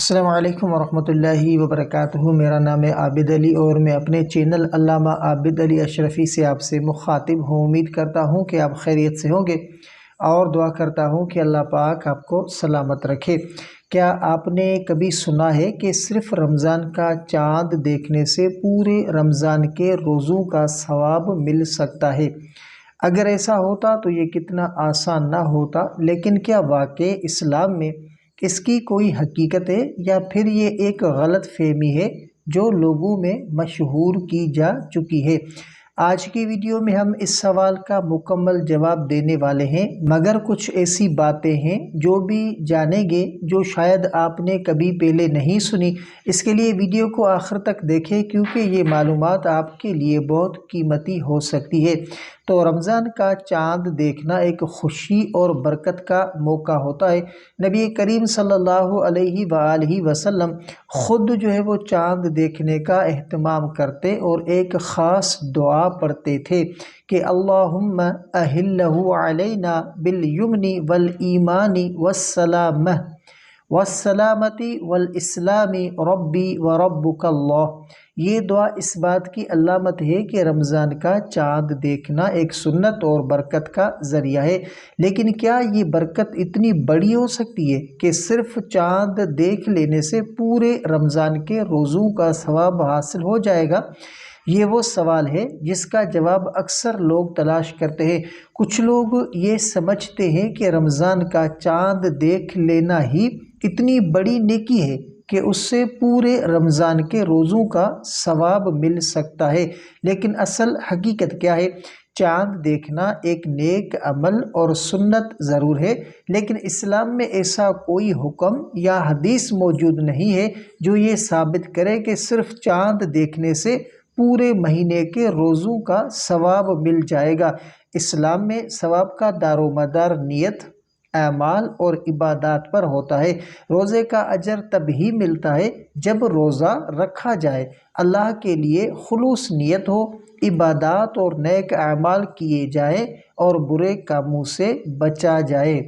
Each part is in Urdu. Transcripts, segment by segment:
السلام علیکم ورحمۃ اللہ وبرکاتہ۔ میرا نام ہے عابد علی اور میں اپنے چینل علامہ عابد علی اشرفی سے آپ سے مخاطب ہوں۔ امید کرتا ہوں کہ آپ خیریت سے ہوں گے۔ اور دعا کرتا ہوں کہ اللہ پاک آپ کو سلامت رکھے۔ کیا آپ نے کبھی سنا ہے کہ صرف رمضان کا چاند دیکھنے سے پورے رمضان کے روزوں کا ثواب مل سکتا ہے؟ اگر ایسا ہوتا تو یہ کتنا آسان نہ ہوتا، لیکن کیا واقع اسلام میں اس کی کوئی حقیقت ہے یا پھر یہ ایک غلط فہمی ہے جو لوگوں میں مشہور کی جا چکی ہے؟ آج کی ویڈیو میں ہم اس سوال کا مکمل جواب دینے والے ہیں، مگر کچھ ایسی باتیں ہیں جو بھی جانیں گے جو شاید آپ نے کبھی پہلے نہیں سنی۔ اس کے لیے ویڈیو کو آخر تک دیکھیں، کیونکہ یہ معلومات آپ کے لیے بہت قیمتی ہو سکتی ہے۔ تو رمضان کا چاند دیکھنا ایک خوشی اور برکت کا موقع ہوتا ہے۔ نبی کریم صلی اللہ علیہ وآلہ وسلم خود جو ہے وہ چاند دیکھنے کا اہتمام کرتے اور ایک خاص دعا پڑھتے تھے کہ اللہم اہلہ علینا بالیمنی والایمانی والسلامہ والسلامتی والاسلامی ربی وربک اللہ یہ دعا اس بات کی علامت ہے کہ رمضان کا چاند دیکھنا ایک سنت اور برکت کا ذریعہ ہے۔ لیکن کیا یہ برکت اتنی بڑی ہو سکتی ہے کہ صرف چاند دیکھ لینے سے پورے رمضان کے روزوں کا ثواب حاصل ہو جائے گا؟ یہ وہ سوال ہے جس کا جواب اکثر لوگ تلاش کرتے ہیں۔ کچھ لوگ یہ سمجھتے ہیں کہ رمضان کا چاند دیکھ لینا ہی اتنی بڑی نیکی ہے۔ کہ اس سے پورے رمضان کے روزوں کا ثواب مل سکتا ہے۔ لیکن اصل حقیقت کیا ہے؟ چاند دیکھنا ایک نیک عمل اور سنت ضرور ہے، لیکن اسلام میں ایسا کوئی حکم یا حدیث موجود نہیں ہے جو یہ ثابت کرے کہ صرف چاند دیکھنے سے پورے مہینے کے روزوں کا ثواب مل جائے گا۔ اسلام میں ثواب کا دار و مدار نیت اعمال اور عبادات پر ہوتا ہے۔ روزے کا اجر تب ہی ملتا ہے جب روزہ رکھا جائے۔ اللہ کے لیے خلوص نیت ہو، عبادات اور نیک اعمال کیے جائیں اور برے کاموں سے بچا جائے۔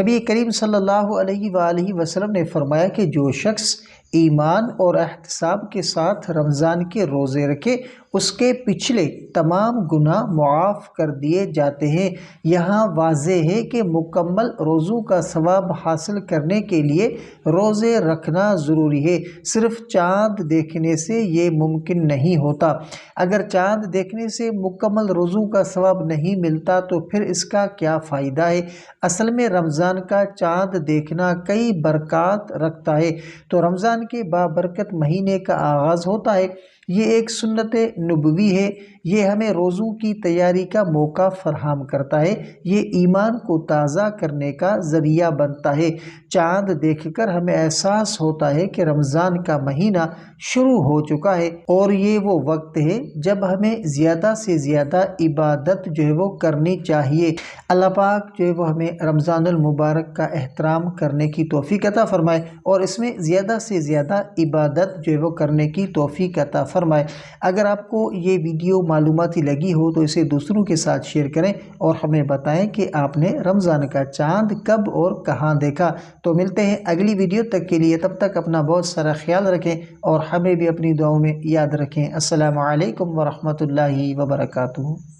نبی کریم صلی اللہ علیہ وآلہ وسلم نے فرمایا کہ جو شخص ایمان اور احتساب کے ساتھ رمضان کے روزے رکھے، اس کے پچھلے تمام گناہ معاف کر دیے جاتے ہیں۔ یہاں واضح ہے کہ مکمل روزوں کا ثواب حاصل کرنے کے لیے روزے رکھنا ضروری ہے۔ صرف چاند دیکھنے سے یہ ممکن نہیں ہوتا۔ اگر چاند دیکھنے سے مکمل روزوں کا ثواب نہیں ملتا تو پھر اس کا کیا فائدہ ہے؟ اصل میں رمضان کا چاند دیکھنا کئی برکات رکھتا ہے۔ تو رمضان کے بابرکت مہینے کا آغاز ہوتا ہے۔ یہ ایک سنت نبوی ہے۔ یہ ہمیں روزوں کی تیاری کا موقع فراہم کرتا ہے۔ یہ ایمان کو تازہ کرنے کا ذریعہ بنتا ہے۔ چاند دیکھ کر ہمیں احساس ہوتا ہے کہ رمضان کا مہینہ شروع ہو چکا ہے اور یہ وہ وقت ہے جب ہمیں زیادہ سے زیادہ عبادت جو ہے وہ کرنی چاہیے۔ اللہ پاک جو ہے وہ ہمیں رمضان المبارک کا احترام کرنے کی توفیق عطا فرمائے اور اس میں زیادہ سے زیادہ زیادہ عبادت جو ہے وہ کرنے کی توفیق عطا فرمائے۔ اگر آپ کو یہ ویڈیو معلوماتی لگی ہو تو اسے دوسروں کے ساتھ شیئر کریں اور ہمیں بتائیں کہ آپ نے رمضان کا چاند کب اور کہاں دیکھا۔ تو ملتے ہیں اگلی ویڈیو تک کے لیے تب تک اپنا بہت سارا خیال رکھیں اور ہمیں بھی اپنی دعاؤں میں یاد رکھیں۔ السلام علیکم ورحمۃ اللہ وبرکاتہ۔